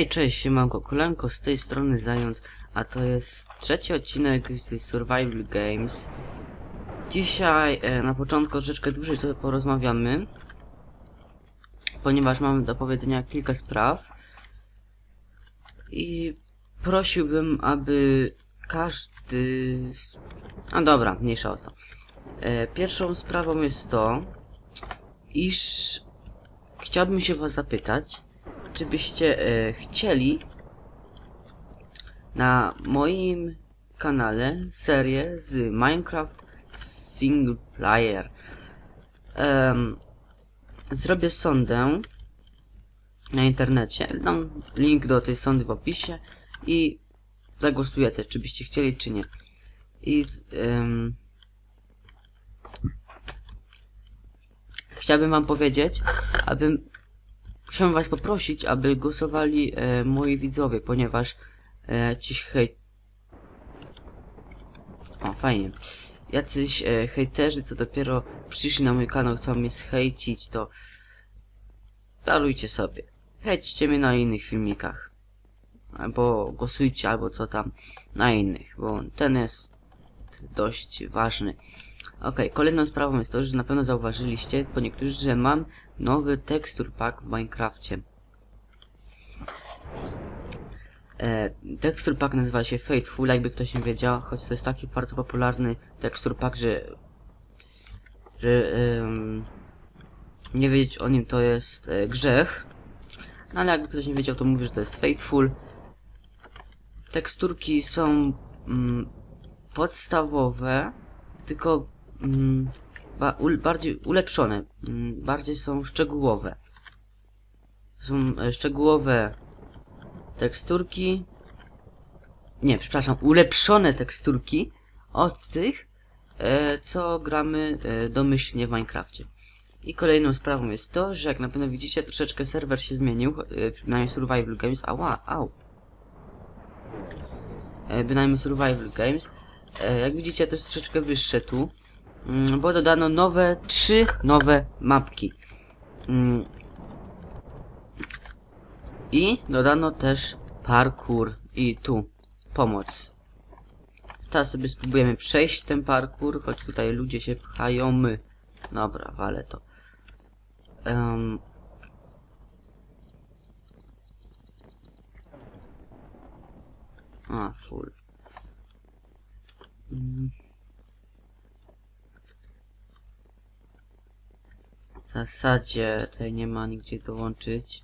Hej, cześć, siemanko, kolanko, z tej strony Zając, a to jest trzeci odcinek z Survival Games. Dzisiaj e, na początku troszeczkę dłużej sobie porozmawiamy, ponieważ mamy do powiedzenia kilka spraw i prosiłbym, aby każdy... A dobra, mniejsza o to. E, pierwszą sprawą jest to, iż chciałbym się was zapytać, czy byście e, chcieli na moim kanale serię z Minecraft Single Player. Zrobię sondę na internecie. Dam link do tej sondy w opisie i zagłosujecie, czy byście chcieli, czy nie. I em, chciałbym wam powiedzieć, abym Chciałem was poprosić, aby głosowali e, moi widzowie, ponieważ e, ciś hej... O, fajnie. Jacyś e, hejterzy, co dopiero przyszli na mój kanał, chcą mnie zhejcić, to darujcie sobie. Hejćcie mnie na innych filmikach. Albo głosujcie, albo co tam na innych, bo ten jest dość ważny. Okej, kolejną sprawą jest to, że na pewno zauważyliście, po niektórzy, że mam nowy tekstur pack w Minecrafcie. E, pack nazywa się Fateful, jakby ktoś nie wiedział, choć to jest taki bardzo popularny tekstur pack, że że em, nie wiedzieć o nim to jest e, grzech. No ale jakby ktoś nie wiedział, to mówię, że to jest Fateful. Teksturki są mm, podstawowe, tylko mm, ba, ul, bardziej ulepszone, mm, bardziej są szczegółowe. Są e, szczegółowe teksturki. Nie, przepraszam, ulepszone teksturki od tych, e, co gramy e, domyślnie w Minecrafcie. I kolejną sprawą jest to, że jak na pewno widzicie, troszeczkę serwer się zmienił, e, przynajmniej Survival Games. Ała, au. Bynajmniej Survival Games. Jak widzicie, to jest troszeczkę wyższe tu. Mm, bo dodano nowe, trzy nowe mapki. Mm. I dodano też parkour i tu pomoc. Teraz sobie spróbujemy przejść ten parkour, choć tutaj ludzie się pchają my. Dobra, wale to. Em. A, full. Mm. W zasadzie tutaj nie ma nigdzie dołączyć.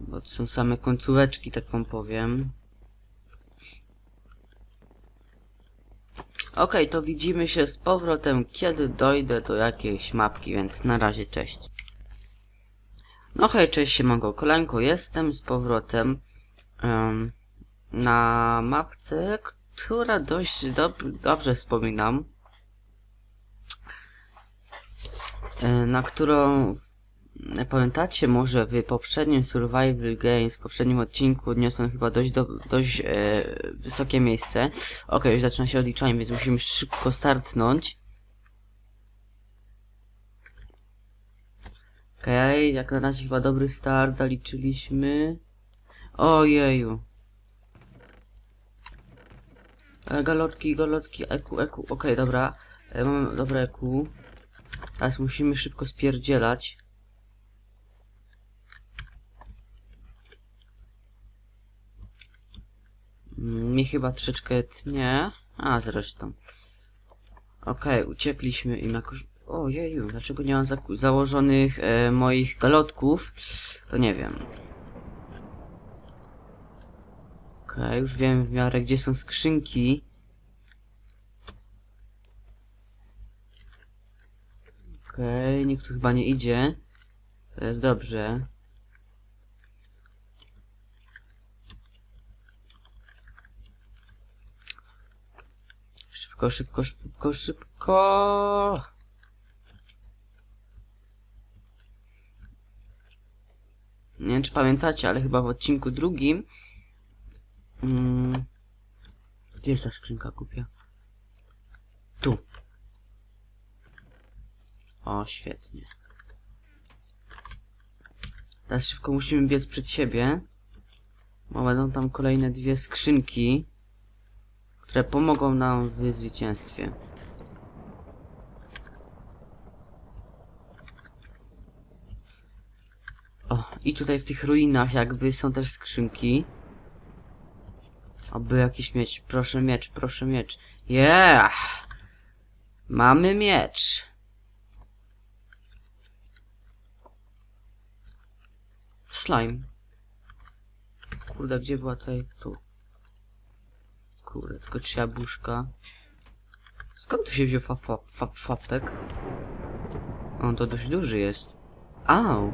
Bo to są same końcóweczki, tak wam powiem. Okej, to widzimy się z powrotem, kiedy dojdę do jakiejś mapki, więc na razie cześć. No hej, cześć, siemanko, kolanko, jestem z powrotem em, na mapce, która dość dob dobrze wspominam. E, Na którą pamiętacie może w poprzednim Survival Games, w poprzednim odcinku odniosłem chyba dość, do, dość e, wysokie miejsce. Ok, już zaczyna się odliczanie, więc musimy szybko startnąć. Okej, jak na razie chyba dobry start, zaliczyliśmy. Ojeju. E, galotki, galotki, eku, eku, okej, dobra. E, mamy dobre eku. Teraz musimy szybko spierdzielać. Mm, Mi chyba troszeczkę tnie. A, zresztą. Okej, uciekliśmy im jakoś... Ojeju, dlaczego nie mam za założonych e, moich galotków? To nie wiem. Okej, już wiem w miarę gdzie są skrzynki. Okej, nikt tu chyba nie idzie. To jest dobrze. Szybko, szybko, szybko, szybko. Nie wiem, czy pamiętacie, ale chyba w odcinku drugim Mm. Gdzie jest ta skrzynka kupia? Tu. O, świetnie. Teraz szybko musimy biec przed siebie. Bo będą tam kolejne dwie skrzynki, które pomogą nam w zwycięstwie. O, i tutaj w tych ruinach jakby są też skrzynki. Oby jakiś miecz. Proszę miecz, proszę miecz. Yeah! Mamy miecz. Slime. Kurde, gdzie była tutaj? Tu. Kurde, tylko trzy jabłuszka. Skąd tu się wziął fa fa fa fapek? On to dość duży jest. Au!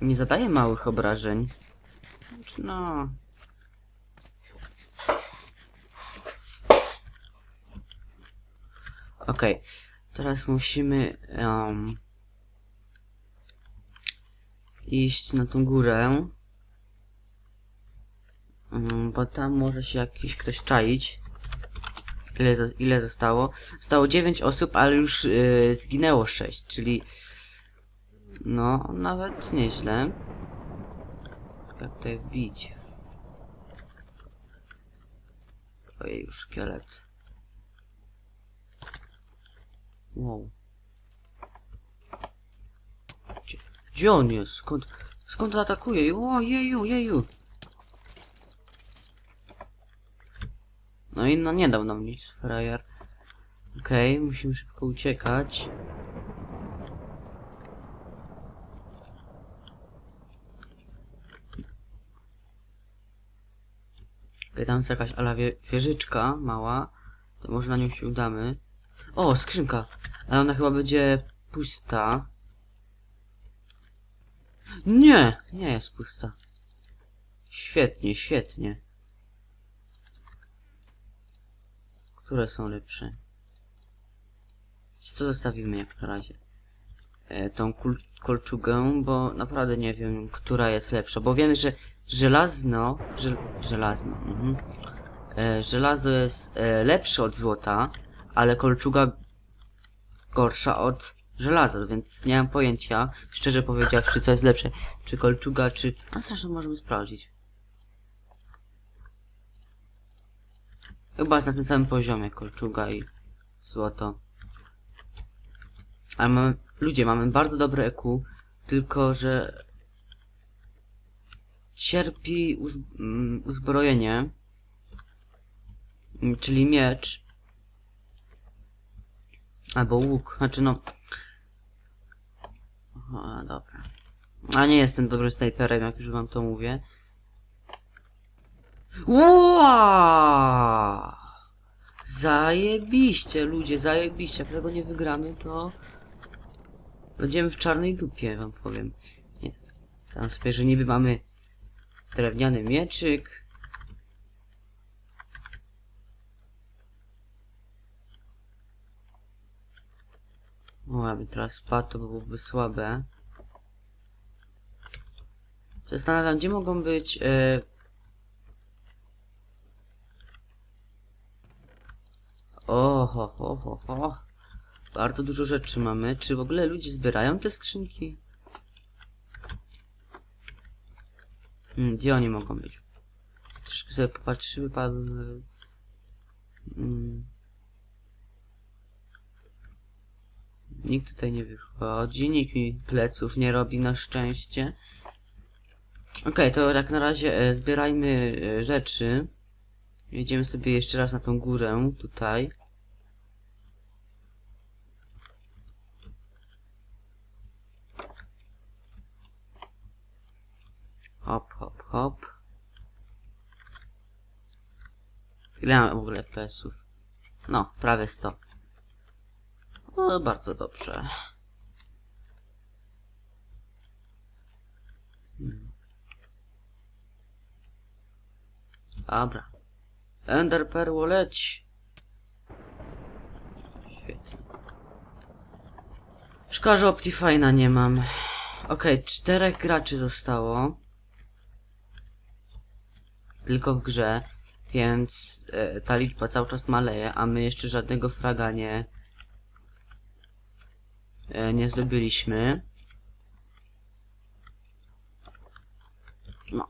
Nie zadaje małych obrażeń. Znaczy, No. Okej. Teraz musimy um, iść na tą górę. Mm, bo tam może się jakiś ktoś czaić. Ile, ile zostało? Zostało 9 osób, ale już yy, zginęło 6, czyli no, nawet nieźle. Jak tutaj wbić? Ojej, już szkielet. Wow. Gdzie, gdzie on jest? Skąd, skąd atakuje? O, jeju, jeju. No i no nie dał nam nic, frajer. Okej, musimy szybko uciekać. Okej, tam jest jakaś ala wie wieżyczka mała. To może na nią się udamy. O, skrzynka. Ale ona chyba będzie pusta. Nie, nie jest pusta. Świetnie, świetnie. Które są lepsze? Co zostawimy jak na razie? E, tą kul kolczugę, bo naprawdę nie wiem, która jest lepsza. Bo wiemy, że żelazno... Żel żelazno, mhm. e, Żelazo jest e, lepsze od złota, ale kolczuga gorsza od żelaza, więc nie mam pojęcia, szczerze powiedziawszy, co jest lepsze. Czy kolczuga, czy... A zresztą możemy sprawdzić. Chyba jest na tym samym poziomie kolczuga i złoto. Ale mamy, ludzie, mamy bardzo dobre EQ, tylko że cierpi uz, mm, uzbrojenie, czyli miecz, albo łuk, znaczy no... O, dobra. A nie jestem dobrym snajperem, jak już wam to mówię. Ła! Zajebiście, ludzie, zajebiście. Jak tego nie wygramy, to będziemy w czarnej dupie, wam powiem. Nie. Tam sobie, że niby mamy drewniany mieczyk. Aby teraz spadł, to byłoby słabe. Zastanawiam, gdzie mogą być e, Oho, ho, ho, ho. Bardzo dużo rzeczy mamy. Czy w ogóle ludzie zbierają te skrzynki? Hmm, gdzie oni mogą być? Troszkę sobie popatrzymy, pan... Hmm. Nikt tutaj nie wychodzi, nikt mi pleców nie robi na szczęście. Okej, to jak na razie e, zbierajmy e, rzeczy. Jedziemy sobie jeszcze raz na tą górę, tutaj. Hop, hop, hop. Ile mam w ogóle FPS-ów? No, prawie 100. No, bardzo dobrze. Dobra. Ender Perło leć. Świetnie. Szkoda, że Optifine'a nie mam. Okej, czterech graczy zostało. Tylko w grze, więc e, ta liczba cały czas maleje, a my jeszcze żadnego fraga nie nie zdobyliśmy. No.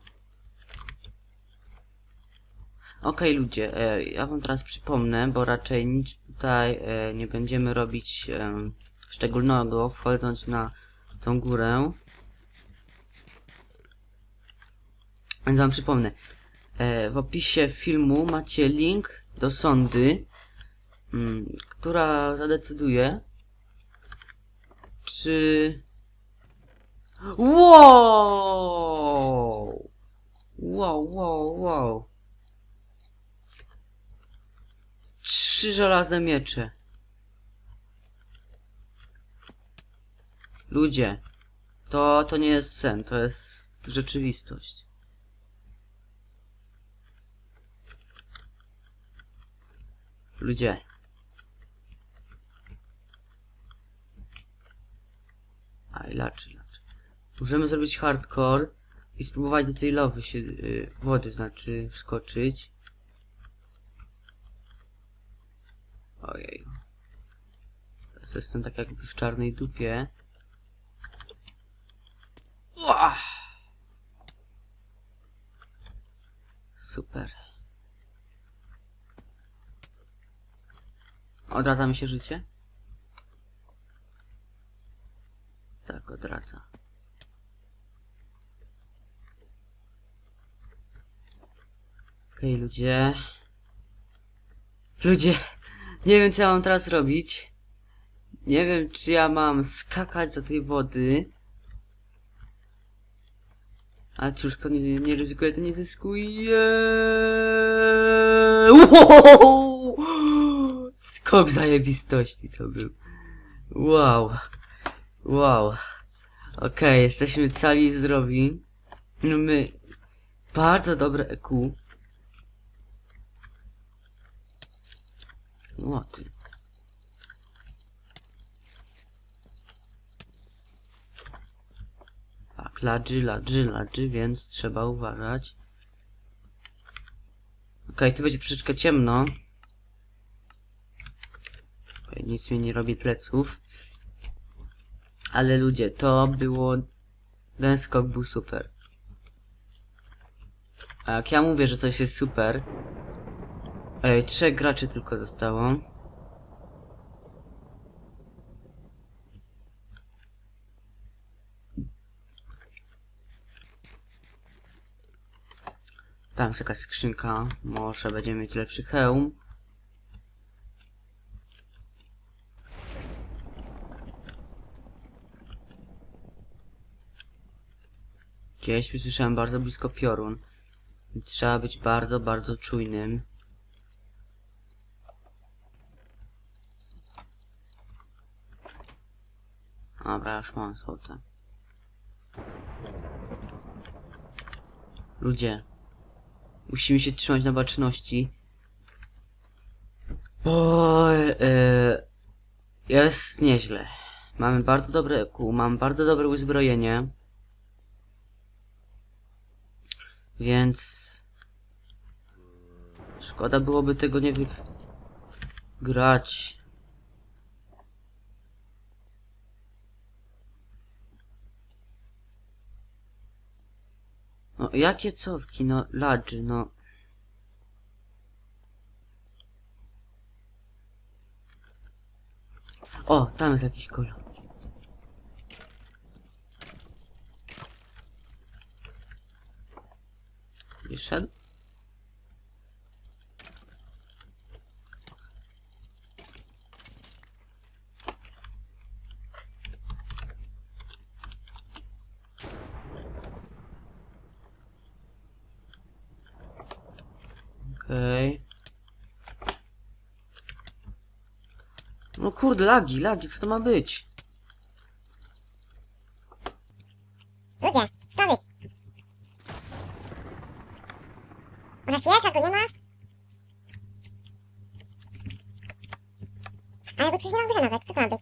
Okej ludzie, e, ja wam teraz przypomnę, bo raczej nic tutaj e, nie będziemy robić e, szczególnego, wchodząc na tą górę. Więc wam przypomnę. E, w opisie filmu macie link do sondy, mm, która zadecyduje, czy... Wow! Wow, wow, wow. Trzy żelazne miecze. Ludzie, to, to nie jest sen, to jest rzeczywistość. Ludzie. Laczy, laczy. Możemy zrobić hardcore i spróbować do tej lowy się, y, wody znaczy, wskoczyć. Ojej. Teraz jestem tak jakby w czarnej dupie. Ua! Super. Odradza mi się życie? Tak, odradza. Okej, ludzie. Ludzie, nie wiem co ja mam teraz robić. Nie wiem, czy ja mam skakać do tej wody. Ale cóż, kto nie, nie ryzykuje, to nie zyskuje. Skok zajebistości to był. Wow. Wow. Okej, jesteśmy cali i zdrowi. Mamy bardzo dobre EQ. O. Tak, ladży, ladży, ladży, więc trzeba uważać. Okej, tu będzie troszeczkę ciemno. Okej, nic mi nie robi pleców. Ale ludzie, to było... Ten skok był super. A jak ja mówię, że coś jest super... Ej, trzech graczy tylko zostało. Tam jest jakaś skrzynka. Może będziemy mieć lepszy hełm. Gdzieś usłyszałem bardzo blisko piorun. Trzeba być bardzo, bardzo czujnym. Dobra, już mam złote. Ludzie, musimy się trzymać na baczności. Bo e, jest nieźle. Mamy bardzo dobre EQ, mamy bardzo dobre uzbrojenie. Więc szkoda byłoby tego nie wygrać. No jakie cofki, no ladży, no. O, tam jest jakiś kolor. Wyszedł? Okej. No kurde, lagi, lagi, co to ma być? Ludzie, stawić! Może fiesa go nie ma? Ale bo przecież nie ma grze nawet, co to ma być?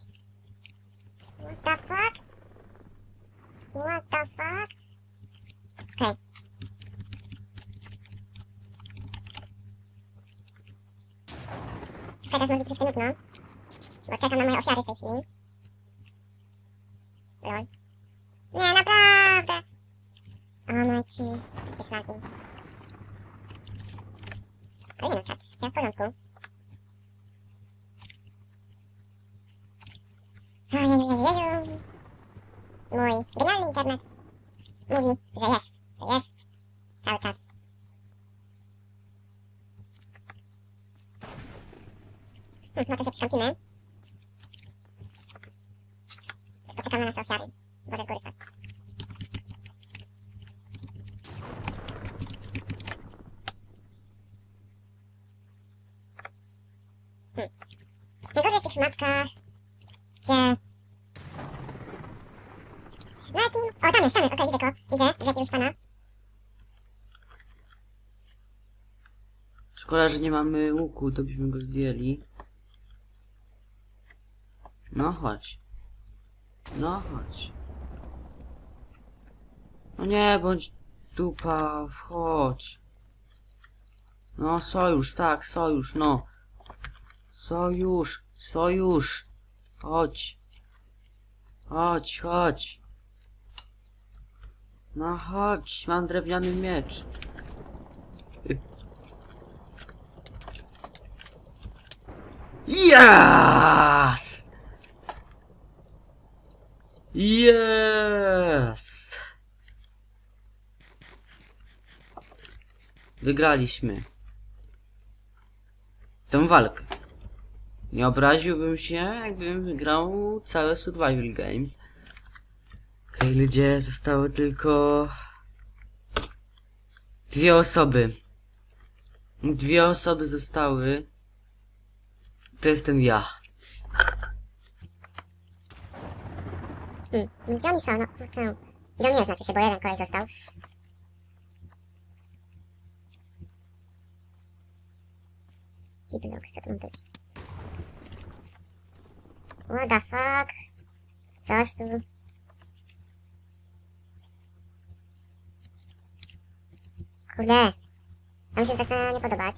What the fuck? What the fuck? Okej. Okej, teraz może być troszkę nudno. Bo czekam na moje ofiary w tej chwili. Lol. Nie, naprawdę! O, Majci. Jakieś lagi. Ale nie no, czat, ja w porządku. Ojejujejujeju. Mój genialny internet mówi, że jest, że jest cały czas. Hm, no to sobie przykąpimy. Poczekamy na nasze ofiary. Boże, z góry. Hmm. Najgorzej w tych mapkach, gdzie... Marcin! O, tam jest, tam jest, okej, widzę go. Widzę, z jakiegoś pana. Szkoda, że nie mamy łuku, to byśmy go zdjęli. No chodź. No chodź. No nie, bądź dupa, wchodź. No sojusz, tak, sojusz, no. Sojusz, sojusz. Chodź. Chodź, chodź. No chodź, mam drewniany miecz. Yes! Yes! Wygraliśmy. Tę walkę. Nie obraziłbym się, jakbym wygrał całe Survival Games. Okej, ludzie, zostały tylko... Dwie osoby. Dwie osoby zostały. To jestem ja. Hmm, gdzie oni są? No kurczę. Jest, znaczy się, bo jeden koleś został. Kidlock, co to być? What the fuck? Coś tu... Kurde. To mi się zaczyna nie podobać.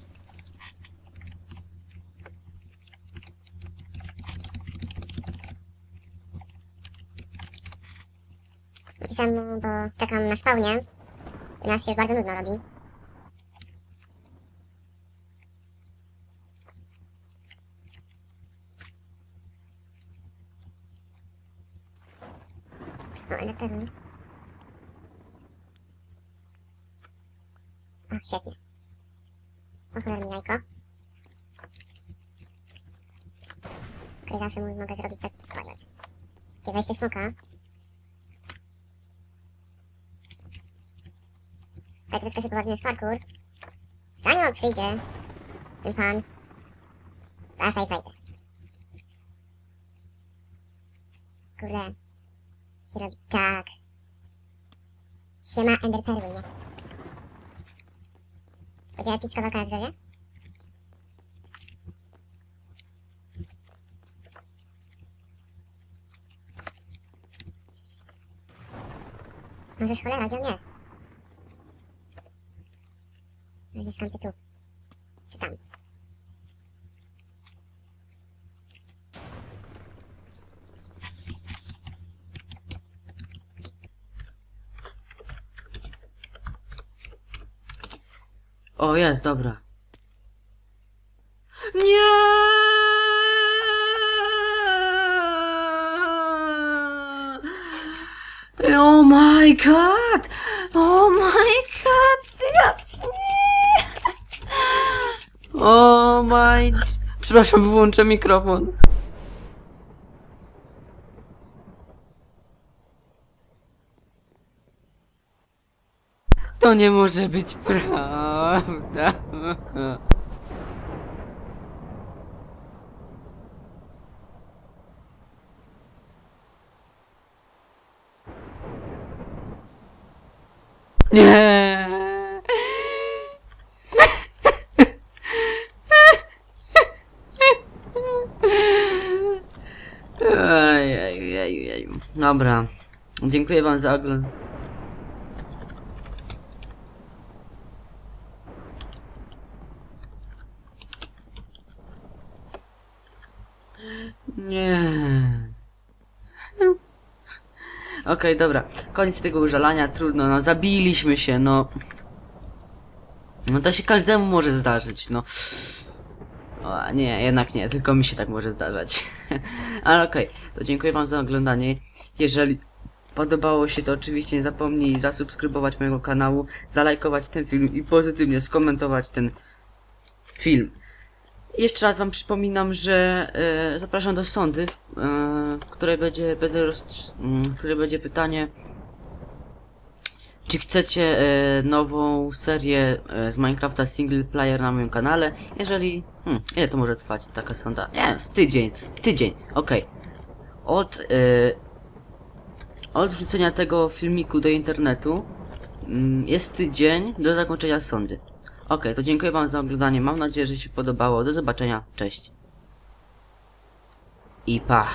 Bo czekam na spawnie. Ponieważ się bardzo nudno robi. O, na pewno. O, świetnie. O, cholera mi jajko. Okej, zawsze mogę zrobić taki spoiler. Takie wejście smoka. Troszeczkę się pobawimy w parkour. Zanim on przyjdzie, ten pan, sobie wejdę. Kurde. Się robi tak. Siema Ender Perły, nie? Będzie epicka walka na drzewie? Możesz cholera, gdzie on jest? Gdzie skąpy tu? Czy tam? O, jest, dobra. Nie! Oh my god! Oh my god! Oh my... Przepraszam, wyłączę mikrofon. To nie może być prawda. Nie. Ej, ej, ej, ej. Dobra. Dziękuję wam za oglądanie. Nie. Okej, dobra. Koniec tego użalania, trudno, no zabiliśmy się, no. No to się każdemu może zdarzyć, no. O, nie, jednak nie, tylko mi się tak może zdarzać. Ale okej, to dziękuję wam za oglądanie. Jeżeli podobało się, to oczywiście nie zapomnij zasubskrybować mojego kanału, zalajkować ten film i pozytywnie skomentować ten film. Jeszcze raz wam przypominam, że e, zapraszam do sądy, e, które będzie, będę rozstrz- m, które będzie pytanie, czy chcecie e, nową serię e, z Minecrafta single player na moim kanale? Jeżeli, hmm, ile to może trwać taka sonda? Nie, z tydzień, tydzień, okej. Od, e, od wrzucenia tego filmiku do internetu mm, jest tydzień do zakończenia sądy. Okej, to dziękuję wam za oglądanie. Mam nadzieję, że się podobało. Do zobaczenia. Cześć. I pa.